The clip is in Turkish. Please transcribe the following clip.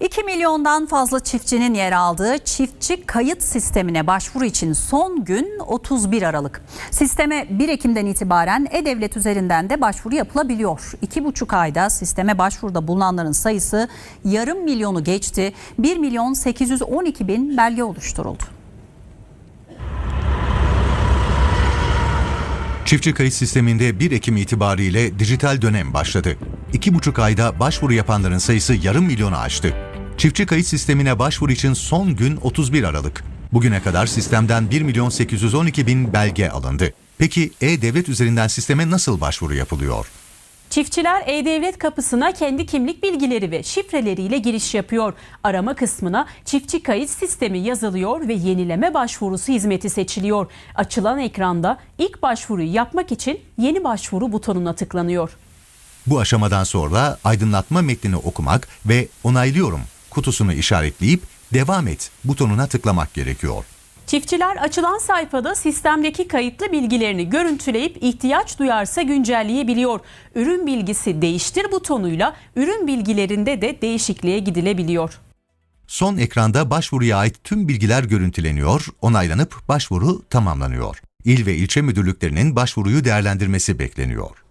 2 milyondan fazla çiftçinin yer aldığı çiftçi kayıt sistemine başvuru için son gün 31 Aralık. Sisteme 1 Ekim'den itibaren E-Devlet üzerinden de başvuru yapılabiliyor. 2,5 ayda sisteme başvuruda bulunanların sayısı yarım milyonu geçti. 1 milyon 812 bin belge oluşturuldu. Çiftçi kayıt sisteminde 1 Ekim itibariyle dijital dönem başladı. 2,5 ayda başvuru yapanların sayısı yarım milyonu aştı. Çiftçi kayıt sistemine başvuru için son gün 31 Aralık. Bugüne kadar sistemden 1 milyon 812 bin belge alındı. Peki E-Devlet üzerinden sisteme nasıl başvuru yapılıyor? Çiftçiler E-Devlet kapısına kendi kimlik bilgileri ve şifreleriyle giriş yapıyor. Arama kısmına çiftçi kayıt sistemi yazılıyor ve yenileme başvurusu hizmeti seçiliyor. Açılan ekranda ilk başvuruyu yapmak için yeni başvuru butonuna tıklanıyor. Bu aşamadan sonra aydınlatma metnini okumak ve onaylıyorum kutusunu işaretleyip devam et butonuna tıklamak gerekiyor. Çiftçiler açılan sayfada sistemdeki kayıtlı bilgilerini görüntüleyip ihtiyaç duyarsa güncelleyebiliyor. Ürün bilgisi değiştir butonuyla ürün bilgilerinde de değişikliğe gidilebiliyor. Son ekranda başvuruya ait tüm bilgiler görüntüleniyor, onaylanıp başvuru tamamlanıyor. İl ve ilçe müdürlüklerinin başvuruyu değerlendirmesi bekleniyor.